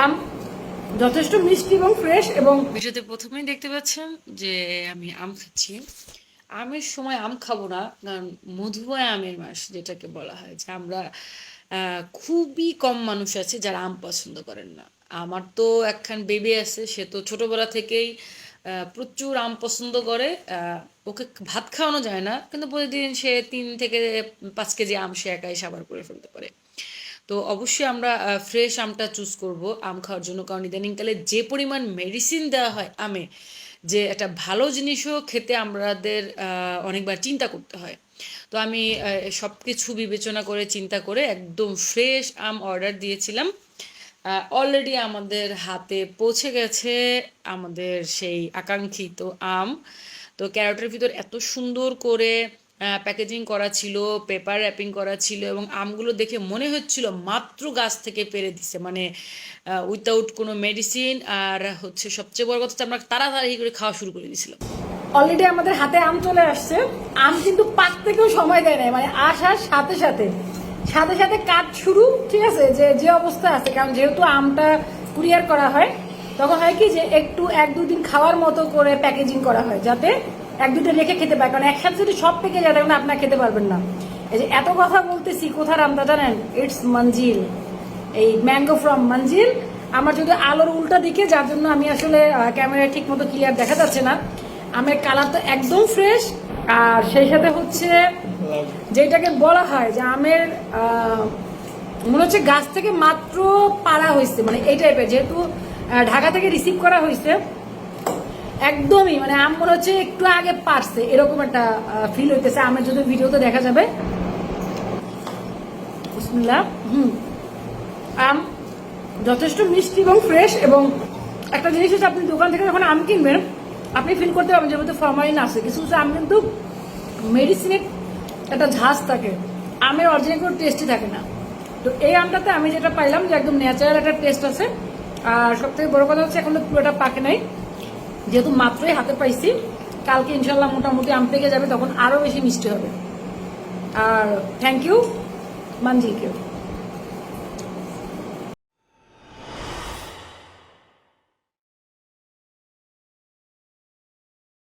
আম, যথেষ্ট মিষ্টি এবং ফ্রেশ এবং ভিডিওতে প্রথমেই দেখতে পাচ্ছেন যে আমি আম খাচ্ছি। আমের সময় আম খাব না, কারণ মধুময় আমের মাস, যেটাকে বলা হয়, যে আমরা খুবই কম মানুষ আছে যারা আম পছন্দ করেন না। আমার তো একখান বেবি আছে, সে তো ছোটবেলা থেকেই প্রচুর আম পছন্দ করে। ওকে ভাত খাওয়ানো যায় না, কিন্তু প্রতিদিন সে তিন থেকে পাঁচ কেজি আম সে একাই সাবার করে ফেলতে পারে। তো অবশ্যই আমরা ফ্রেশ আমটা চুজ করব, আম খাওয়ার জন্য। কারণ ইদানিংকালে যে পরিমাণ মেডিসিন দেওয়া হয় আমে, যে একটা ভালো জিনিসও খেতে আমাদের অনেকবার চিন্তা করতে হয়। তো আমি সব কিছু বিবেচনা করে, চিন্তা করে একদম ফ্রেশ আম অর্ডার দিয়েছিলাম। অলরেডি আমাদের হাতে পৌঁছে গেছে আমাদের সেই আকাঙ্ক্ষিত আম। তো ক্যারটের ভিতর এত সুন্দর করে প্যাকেজিং করা ছিল পেপার র্যাপিং করা ছিল এবং আমগুলো দেখে মনে হচ্ছিল মাত্র গাছ থেকে পেরে দিছে। মানে উইথাউট কোনো মেডিসিন আর হচ্ছে সবচেয়ে বড় কথা আমরা তাড়াতাড়ি করে খাওয়া শুরু করে দিয়েছিলাম। অলরেডি আমাদের হাতে আম চলে আসছে। আম কিন্তু পাকতেকেও সময় দেয় না মানে আসার সাথে সাথে। সাথে সাথে কাজ শুরু, ঠিক আছে, যে যে অবস্থা আছে। কারণ যেহেতু আমটা কুরিয়ার করা হয়, তখন হয় কি যে, একটু এক দুদিন খাওয়ার মতো করে প্যাকেজিং করা হয়, যাতে এক দুটো রেখে খেতে পারে, কারণ একসাথে যদি সব পেকে যায় তখন আপনার খেতে পারবেন না। এই যে এত কথা বলতেছি, কোথার আমটা জানেন? ইটস মঞ্জিল এই ম্যাঙ্গো ফ্রম মঞ্জিল আমার যদি আলোর উল্টা দিকে, যার জন্য আমি আসলে ক্যামেরায় ঠিক মতো ক্লিয়ার দেখা যাচ্ছে না, আমের কালার তো একদম ফ্রেশ আর সেই সাথে হচ্ছে, যেটাকে বলা হয় যে আমের মনে হচ্ছে গাছ থেকে মাত্র পাড়া হয়েছে মানে এই টাইপের যেহেতু ঢাকা থেকে রিসিভ করা হয়েছে। একদমই মানে আম মনে হচ্ছে একটু আগে পারছে, এরকম একটা ফিল হইতেছে। আমের যদি ভিডিওতে দেখা যাবে। আম যথেষ্ট মিষ্টি এবং ফ্রেশ এবং একটা জিনিস হচ্ছে আপনি দোকান থেকে যখন আম কিনবেন, আপনি ফিল করতে পারবেন যেহেতু ফরমালিন আছে। কিছু কিছু আম কিন্তু মেডিসিনের একটা ঝাঁজ থাকে। আমের অরিজিনাল কোনো টেস্টই থাকে না। তো এই আমটাতে আমি যেটা পাইলাম যে একদম ন্যাচারাল একটা টেস্ট আছে। আর সব থেকে বড় কথা হচ্ছে এখন তো পুরোটা পাকে নাই। যেহেতু মাত্রই হাতে পাইছি, কালকে ইনশাল্লাহ মোটামুটি আম পেকে যাবে, তখন আরও বেশি মিষ্টি হবে। আর থ্যাংক ইউ মানজিকে।